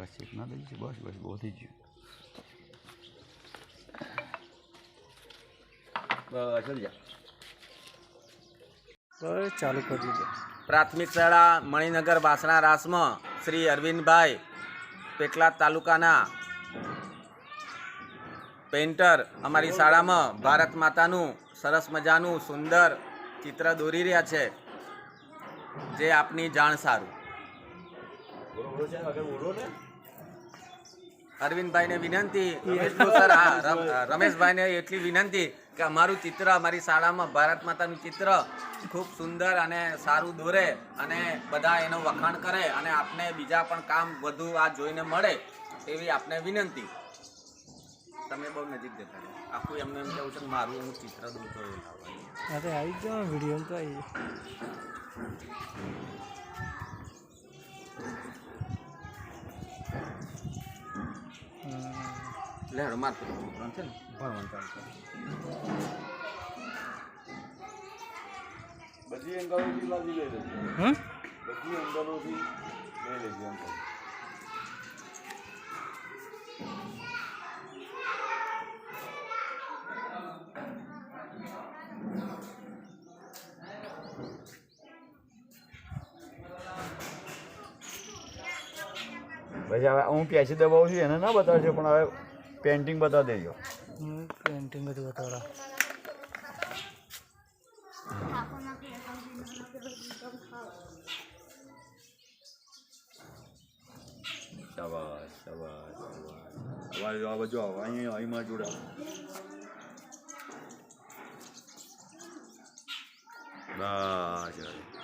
બસ એક ના દઈ બસ બસ બહુ થઈ ગયું બસ ચલ જા બસ ચાલુ કરી દીધું. પ્રાથમિક શાળા મણિનગર વાસણા રાસમાં શ્રી અરવિંદભાઈ પેટલાદ તાલુકાના પેન્ટર અમારી શાળામાં ભારત માતાનું સરસ મજાનું સુંદર ચિત્ર દોરી રહ્યા છે. જે આપની જાણ સારું. અરવિંદભાઈને વિનંતી રમેશભાઈ સર હા રમેશભાઈને એટલી વિનંતી કે અમારું ચિત્ર અમારી શાળામાં ભારત માતાનું ચિત્ર ખૂબ સુંદર અને સારું દોરે અને બધા એનું વખાણ કરે અને આપને બીજા પણ કામ વધુ આ જોઈને મળે એવી આપને વિનંતી તમે બહુ નજીક જતા. આખું એમને એમ કેવું છે મારું હું ચિત્ર લાવવાનું. આવી જાઓ વીડિયો તો આવી જાય. હમ. લે હેડો માર પેલો છોકરાને છે ને ભણવાનું ચાલુ બધી એંગલોથી લાવી લઈ લેજો હમ બધી એંગલોથી લઈ લેજો પછી હવે હું પેસી દબાવું છું એને ના બતાવજો પણ હવે પેન્ટિંગ બતાવ દેજો હું પેન્ટિંગ બધું બતાવડા શાબાશ શાબાશ શાબાશ હવે આ બાજુ આવો અહીંયા અહીંમાં બસ હવે.